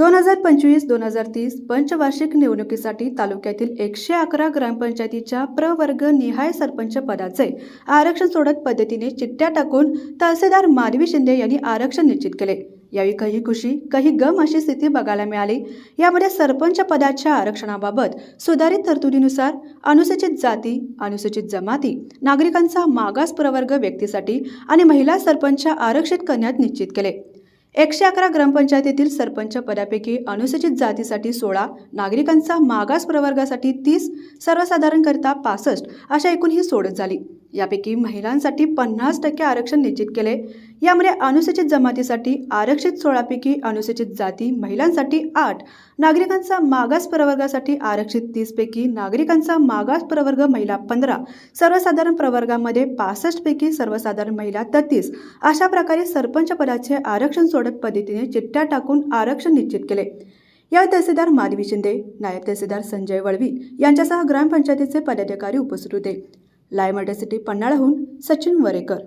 दोन हजार पंचवीस दोन हजार तीस पंचवार्षिक निवडणुकीसाठी तालुक्यातील एकशे अकरा ग्रामपंचायतीच्या प्रवर्ग निहाय सरपंच पदाचे आरक्षण सोडत पद्धतीने चिठ्ठ्या टाकून तहसीलदार माधवी शिंदे यांनी आरक्षण निश्चित केले. यावेळी काही खुशी काही गम अशी स्थिती बघायला मिळाली. यामध्ये सरपंच पदाच्या आरक्षणाबाबत सुधारित तरतुदीनुसार अनुसूचित जाती अनुसूचित जमाती नागरिकांचा मागास प्रवर्ग व्यक्तीसाठी आणि महिला सरपंच आरक्षित करण्यात निश्चित केले. एकशे अकरा ग्रामपंचायतीतील सरपंच पदापैकी अनुसूचित जातीसाठी सोळा नागरिकांचा मागास प्रवर्गासाठी तीस सर्वसाधारणकरिता पासष्ट अशा एकूण ही सोडत झाली. यापैकी महिलांसाठी पन्नास टक्के आरक्षण निश्चित केले. यामध्ये अनुसूचित जमातीसाठी आरक्षित सोळापैकी अनुसूचित जाती महिलांसाठी आठ नागरिकांचा मागास प्रवर्गासाठी आरक्षित तीसपैकी नागरिकांचा मागास प्रवर्ग महिला पंधरा सर्वसाधारण प्रवर्गामध्ये पासष्टपैकी सर्वसाधारण महिला तत्तीस अशा प्रकारे सरपंच पदाचे आरक्षण सोडत पद्धतीने चिठ्ठ्या टाकून आरक्षण निश्चित केले. या तहसीलदार माधवी शिंदे नायब तहसीलदार संजय वळवी यांच्यासह ग्रामपंचायतीचे पदाधिकारी उपस्थित होते. लायमटेसिटी पन्हाळाहून सचिन वरेकर.